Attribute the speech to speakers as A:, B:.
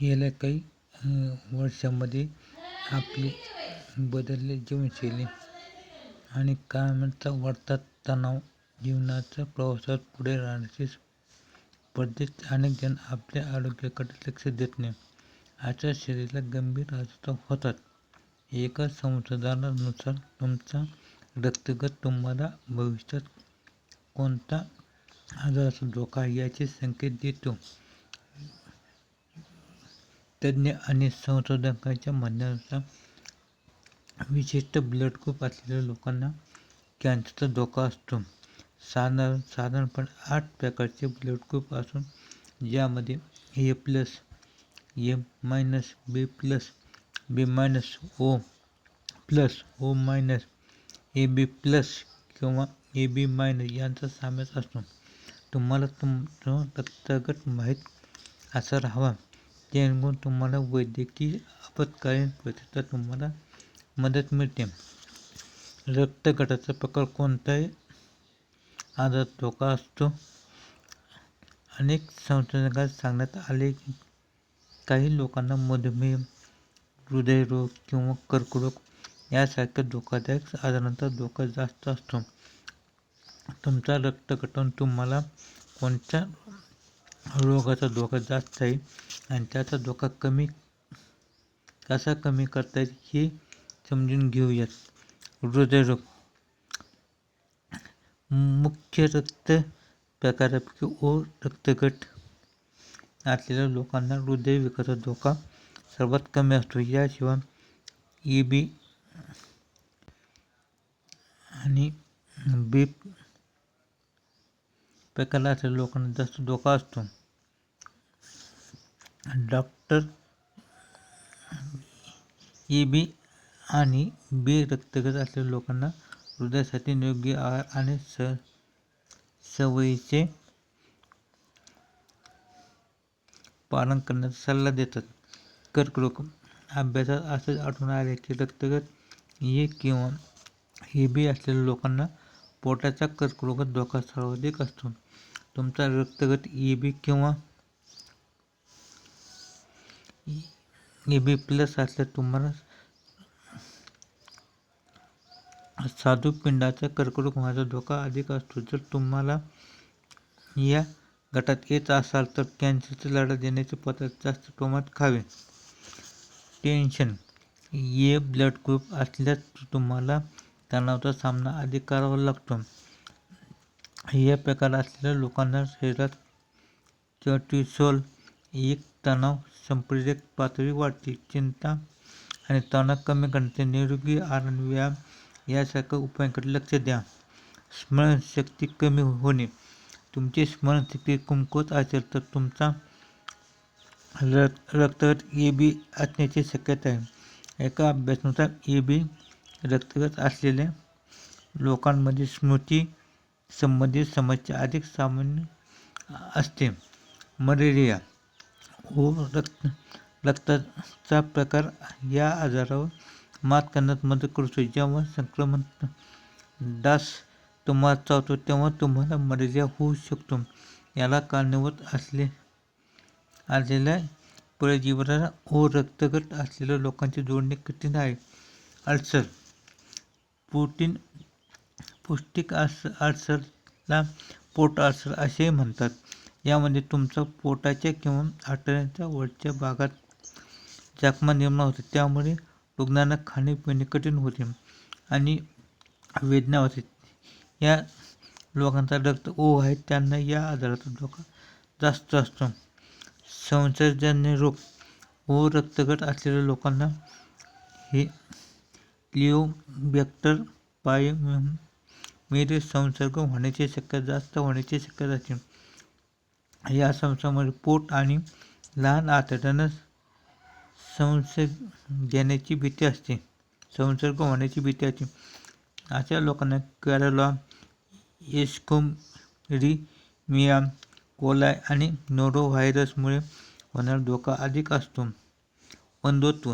A: गेल्या काही वर्षामध्ये आपली बदलली जीवनशैली आणि कामाचा वाढता तणाव जीवनाच्या प्रवासात पुढे राहण्याची स्पर्धेत अनेक जण आपल्या आरोग्याकडे लक्ष देत नाही. अशा शरीराला गंभीर आजार होतात. एका संशोधनानुसार तुमचा रक्तगत तुम्हाला भविष्यात कोणता आजाराचा धोका याचे संकेत देतो. तज्ज्ञ आणि संशोधकांच्या म्हणण्यानुसार विशिष्ट ब्लड ग्रुप असलेल्या लोकांना कॅन्सरचा धोका असतो. साधारण साधारणपणे आठ प्रकारचे ब्लड ग्रुप असून ज्यामध्ये A plus M minus B plus B minus O plus O minus A B plus किंवा ए बी मायनस यांचा समावेश असतो. तुम्हाला तुमचं रक्तगट माहीत असा राहावा जेणेकरून तुम्हाला वैद्यकीय आपत्कालीन परिस्थितीत तुम्हाला मदत मिळते. रक्तगटाचा प्रकार कोणताही आजार धोका असतो. अनेक संशोधनात सांगण्यात आले की काही लोकांना मधुमेह हृदयरोग किंवा कर्करोग यासारख्या धोकादायक आजारांचा धोका जास्त असतो. तुमचा रक्तगटन तुम्हाला कोणत्या रोगाचा धोका जास्त आहे आणि त्याचा धोका कमी कसा कमी करता येईल हे समजून घेऊयात. हृदयरोग मुख्य रक्त प्रकारापैकी ओ रक्तगट. असलेल्या लोकांना हृदयविकाराचा धोका सर्वात कमी असतो. याशिवाय ई बी आणि बी प्रकार असलेल्या लोकांना जास्त धोका असतो. डॉक्टर ए बी आणि बी रक्तगट असलेल्या लोकांना हृदयासाठी योग्य आहार आणि स सवयीचे पालन करण्याचा सल्ला देतात. कर्करोग अभ्यासात असं आढळून आले की रक्तगट ए किंवा ए बी असलेल्या लोकांना पोटाचा कर्करोग धोका सर्वाधिक असतो. तुमचा रक्तगट ए बी किंवा ए बी प्लस असल्यास तुम्हाला स्वादुपिंडाचा कर्करोग होण्याचा धोका अधिक असतो. जर तुम्हाला या गटात येत असाल तर कॅन्सरचा लढा देण्याचे पदार्थ जास्त प्रमाणात खावे. टेन्शन ए ब्लड ग्रुप असल्यास तुम्हाला तणावाचा सामना अधिक करावा लागतो. या प्रकार असलेल्या लोकांना शरीरात कॉर्टिसोल एक तणाव संप्रेरक पातळी वाढते. चिंता आणि तणाव कमी करण्याचे निरोगी आहार व्यायाम यासारख्या उपायांकडे लक्ष द्या. स्मरणशक्ती कमी होणे. तुमची स्मरणशक्ती कमकुवत असेल तर तुमचा रक्त रक्तगट ए बी असण्याची शक्यता आहे. एका अभ्यासानुसार ए बी रक्तगट असलेल्या लोकांमध्ये स्मृती संबंधित समस्या अधिक सामान्य असते. मलेरिया व रक्त रक्ताचा प्रकार या आजारावर मात करण्यात मदत करतो जेव्हा संक्रमण डास तुम्हाला चावतो तेव्हा तुम्हाला मलेरिया होऊ शकतो. याला कारणीभूत असले आलेल्या परजीवनाला व रक्तगट असलेल्या लोकांची जोडणे कठीण आहे. अल्सर प्रोटीन पौष्टिक आस अल्सरला पोट अल्सर असेही म्हणतात. यामध्ये तुमच्या पोटाच्या किंवा आतड्याच्या वरच्या भागात जखमा निर्माण होते. त्यामुळे रुग्णांना खाणे कठीण होते आणि वेदना होते. या लोकांचा रक्त ओ आहे त्यांना या आजाराचा धोका जास्त असतो. संसर्जन्य रोग ओ रक्तगट असलेल्या लोकांना हे लिओबॅक्टर पाय मेरे संसर्ग होण्याची शक्यता जास्त होण्याची शक्यता असते. या संसर्गामध्ये पोट आणि लहान आतड्यांना संसर्ग देण्याची भीती असते. संसर्ग होण्याची भीती असते. अशा लोकांना कॅरला मिया कोलाय आणि नोरो व्हायरसमुळे होणारा धोका अधिक असतो. अंधत्व